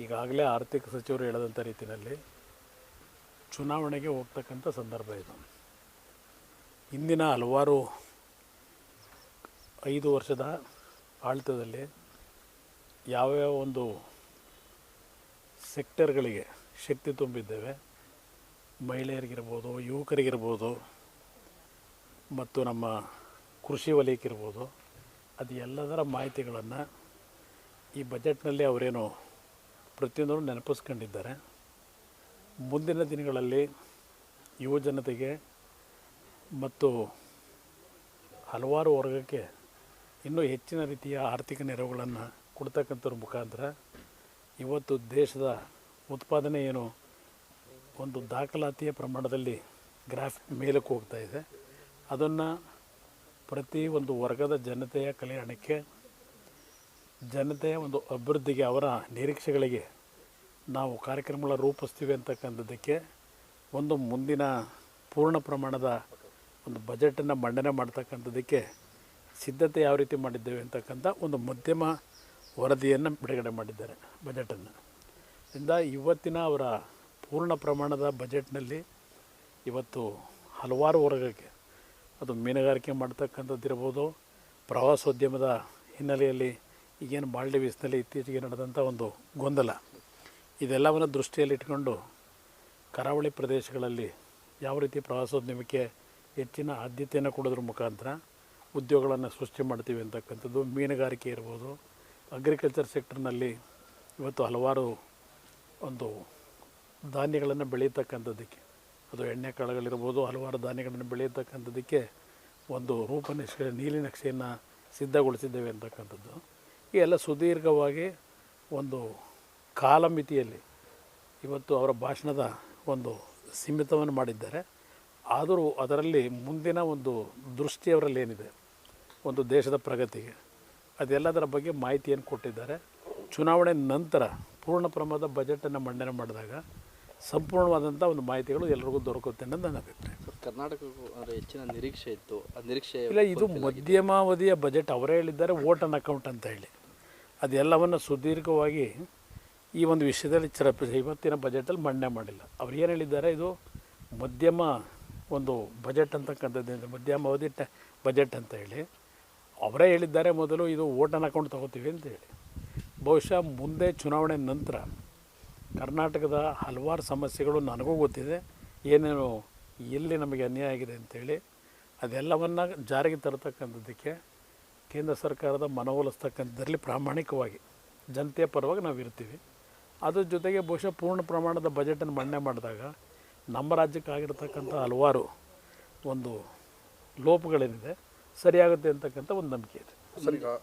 ಈಗಾಗಲೇ ಆರ್ಥಿಕ ಸಚಿವರು ಹೇಳದಂಥ ರೀತಿಯಲ್ಲಿ ಚುನಾವಣೆಗೆ ಹೋಗ್ತಕ್ಕಂಥ ಸಂದರ್ಭ ಇದು. ಇಂದಿನ ಹಲವಾರು ಐದು ವರ್ಷದ ಆಳ್ತದಲ್ಲಿ ಯಾವ್ಯಾವ ಒಂದು ಸೆಕ್ಟರ್ಗಳಿಗೆ ಶಕ್ತಿ ತುಂಬಿದ್ದೇವೆ. ಮಹಿಳೆಯರಿಗಿರ್ಬೋದು, ಯುವಕರಿಗಿರ್ಬೋದು ಮತ್ತು ನಮ್ಮ ಕೃಷಿ ವಲಯಕ್ಕಿರ್ಬೋದು, ಅದು ಎಲ್ಲದರ ಮಾಹಿತಿಗಳನ್ನು ಈ ಬಜೆಟ್ನಲ್ಲಿ ಅವರೇನು ಪ್ರತಿಯೊಂದನ್ನು ನೆನಪಿಸ್ಕೊಂಡಿದ್ದಾರೆ. ಮುಂದಿನ ದಿನಗಳಲ್ಲಿ ಯುವ ಜನತೆಗೆ ಮತ್ತು ಹಲವಾರು ವರ್ಗಕ್ಕೆ ಇನ್ನೂ ಹೆಚ್ಚಿನ ರೀತಿಯ ಆರ್ಥಿಕ ನೆರವುಗಳನ್ನು ಕೊಡ್ತಕ್ಕಂಥವ್ರ ಮುಖಾಂತರ ಇವತ್ತು ದೇಶದ ಉತ್ಪಾದನೆ ಏನು ಒಂದು ದಾಖಲಾತಿಯ ಪ್ರಮಾಣದಲ್ಲಿ ಗ್ರಾಫ್ ಮೇಲಕ್ಕೆ ಹೋಗ್ತಾ ಇದೆ. ಅದನ್ನು ಪ್ರತಿ ಒಂದು ವರ್ಗದ ಜನತೆಯ ಕಲ್ಯಾಣಕ್ಕೆ ಜನತೆಯ ಒಂದು ಅಭಿವೃದ್ಧಿಗೆ ಅವರ ನಿರೀಕ್ಷೆಗಳಿಗೆ ನಾವು ಕಾರ್ಯಕ್ರಮಗಳ ರೂಪಿಸ್ತೀವಿ ಅಂತಕ್ಕಂಥದ್ದಕ್ಕೆ ಒಂದು ಮುಂದಿನ ಪೂರ್ಣ ಪ್ರಮಾಣದ ಒಂದು ಬಜೆಟನ್ನು ಮಂಡನೆ ಮಾಡ್ತಕ್ಕಂಥದ್ದಕ್ಕೆ ಸಿದ್ಧತೆ ಯಾವ ರೀತಿ ಮಾಡಿದ್ದೇವೆ ಅಂತಕ್ಕಂಥ ಒಂದು ಮಧ್ಯಮ ವರದಿಯನ್ನು ಬಿಡುಗಡೆ ಮಾಡಿದ್ದಾರೆ ಬಜೆಟನ್ನು. ಇಂದ ಇವತ್ತಿನ ಅವರ ಪೂರ್ಣ ಪ್ರಮಾಣದ ಬಜೆಟ್ನಲ್ಲಿ ಇವತ್ತು ಹಲವಾರು ವರ್ಗಕ್ಕೆ ಅದು ಮೀನುಗಾರಿಕೆ ಮಾಡ್ತಕ್ಕಂಥದ್ದಿರ್ಬೋದು ಪ್ರವಾಸೋದ್ಯಮದ ಹಿನ್ನೆಲೆಯಲ್ಲಿ ಈಗೇನು ಮಾಲ್ಡೀವ್ಸ್ನಲ್ಲಿ ಇತ್ತೀಚೆಗೆ ನಡೆದಂಥ ಒಂದು ಗೊಂದಲ, ಇದೆಲ್ಲವನ್ನು ದೃಷ್ಟಿಯಲ್ಲಿಟ್ಕೊಂಡು ಕರಾವಳಿ ಪ್ರದೇಶಗಳಲ್ಲಿ ಯಾವ ರೀತಿ ಪ್ರವಾಸೋದ್ಯಮಕ್ಕೆ ಹೆಚ್ಚಿನ ಆದ್ಯತೆಯನ್ನು ಕೊಡೋದ್ರ ಮುಖಾಂತರ ಉದ್ಯೋಗಗಳನ್ನು ಸೃಷ್ಟಿ ಮಾಡ್ತೀವಿ ಅಂತಕ್ಕಂಥದ್ದು ಮೀನುಗಾರಿಕೆ ಇರ್ಬೋದು ಅಗ್ರಿಕಲ್ಚರ್ ಸೆಕ್ಟರ್ನಲ್ಲಿ ಇವತ್ತು ಹಲವಾರು ಒಂದು ಧಾನ್ಯಗಳನ್ನು ಬೆಳೀತಕ್ಕಂಥದ್ದಕ್ಕೆ ಅದು ಎಣ್ಣೆ ಕಾಳುಗಳಿರ್ಬೋದು, ಹಲವಾರು ಧಾನ್ಯಗಳನ್ನು ಬೆಳೆಯತಕ್ಕಂಥದ್ದಕ್ಕೆ ಒಂದು ರೂಪನಕ್ಷೆ ನೀಲಿ ನಕ್ಷೆಯನ್ನು ಸಿದ್ಧಗೊಳಿಸಿದ್ದೇವೆ ಅಂತಕ್ಕಂಥದ್ದು. ಈ ಎಲ್ಲ ಸುದೀರ್ಘವಾಗಿ ಒಂದು ಕಾಲಮಿತಿಯಲ್ಲಿ ಇವತ್ತು ಅವರ ಭಾಷಣದ ಒಂದು ಸೀಮಿತವನ್ನು ಮಾಡಿದ್ದಾರೆ. ಆದರೂ ಅದರಲ್ಲಿ ಮುಂದಿನ ಒಂದು ದೃಷ್ಟಿ ಅವರಲ್ಲಿ ಏನಿದೆ? ಒಂದು ದೇಶದ ಪ್ರಗತಿಗೆ. ಅದೆಲ್ಲದರ ಬಗ್ಗೆ ಮಾಹಿತಿಯನ್ನು ಕೊಟ್ಟಿದ್ದಾರೆ. ಚುನಾವಣೆ ನಂತರ ಪೂರ್ಣ ಪ್ರಮಾಣದ ಬಜೆಟನ್ನು ಮಂಡನೆ ಮಾಡಿದಾಗ ಸಂಪೂರ್ಣವಾದಂಥ ಒಂದು ಮಾಹಿತಿಗಳು ಎಲ್ರಿಗೂ ದೊರಕುತ್ತೆ ಅನ್ನೋದು ನನ್ನ ಅಭಿಪ್ರಾಯ. ಕರ್ನಾಟಕಕ್ಕೂ ಅಂದರೆ ಹೆಚ್ಚಿನ ನಿರೀಕ್ಷೆ ಇತ್ತು. ಆ ನಿರೀಕ್ಷೆ ಇಲ್ಲ ಇದು ಮಧ್ಯಮಾವಧಿಯ ಬಜೆಟ್ ಅವರೇ ಹೇಳಿದ್ದಾರೆ ವೋಟ್ ಅನ್ ಅಕೌಂಟ್ ಅಂತ ಹೇಳಿ. ಅದೆಲ್ಲವನ್ನು ಸುದೀರ್ಘವಾಗಿ ಈ ಒಂದು ವಿಷಯದಲ್ಲಿ ಚರ ಇವತ್ತಿನ ಬಜೆಟಲ್ಲಿ ಮಂಡನೆ ಮಾಡಿಲ್ಲ. ಅವ್ರು ಏನು ಹೇಳಿದ್ದಾರೆ, ಇದು ಮಧ್ಯಮ ಒಂದು ಬಜೆಟ್ ಅಂತಕ್ಕಂಥದ್ದು ಮಧ್ಯಮಾವಧಿ ಟ, ಬಜೆಟ್ ಅಂತ ಹೇಳಿ. ಅವರೇ ಹೇಳಿದ್ದಾರೆ ಮೊದಲು, ಇದು ಓಟನ್ ಅಕೌಂಟ್ ತೊಗೋತೀವಿ ಅಂತ ಹೇಳಿ. ಬಹುಶಃ ಮುಂದೆ ಚುನಾವಣೆ ನಂತರ ಕರ್ನಾಟಕದ ಹಲವಾರು ಸಮಸ್ಯೆಗಳು ನನಗೂ ಗೊತ್ತಿದೆ. ಏನೇನು ಎಲ್ಲಿ ನಮಗೆ ಅನ್ಯಾಯ ಆಗಿದೆ ಅಂತೇಳಿ ಅದೆಲ್ಲವನ್ನು ಜಾರಿಗೆ ತರತಕ್ಕಂಥದ್ದಕ್ಕೆ ಕೇಂದ್ರ ಸರ್ಕಾರದ ಮನವೊಲಿಸ್ತಕ್ಕಂಥದ್ರಲ್ಲಿ ಪ್ರಾಮಾಣಿಕವಾಗಿ, ಜನತೆಯ ಪರವಾಗಿ ನಾವು ಇರ್ತೀವಿ ಅದ್ರ ಜೊತೆಗೆ ಬಹುಶಃ ಪೂರ್ಣ ಪ್ರಮಾಣದ ಬಜೆಟನ್ನು ಮಂಡನೆ ಮಾಡಿದಾಗ ನಮ್ಮ ರಾಜ್ಯಕ್ಕೆ ಆಗಿರ್ತಕ್ಕಂಥ ಹಲವಾರು ಒಂದು ಲೋಪಗಳೇನಿದೆ ಸರಿಯಾಗುತ್ತೆ ಅಂತಕ್ಕಂಥ ಒಂದು ನಂಬಿಕೆ ಇದೆ.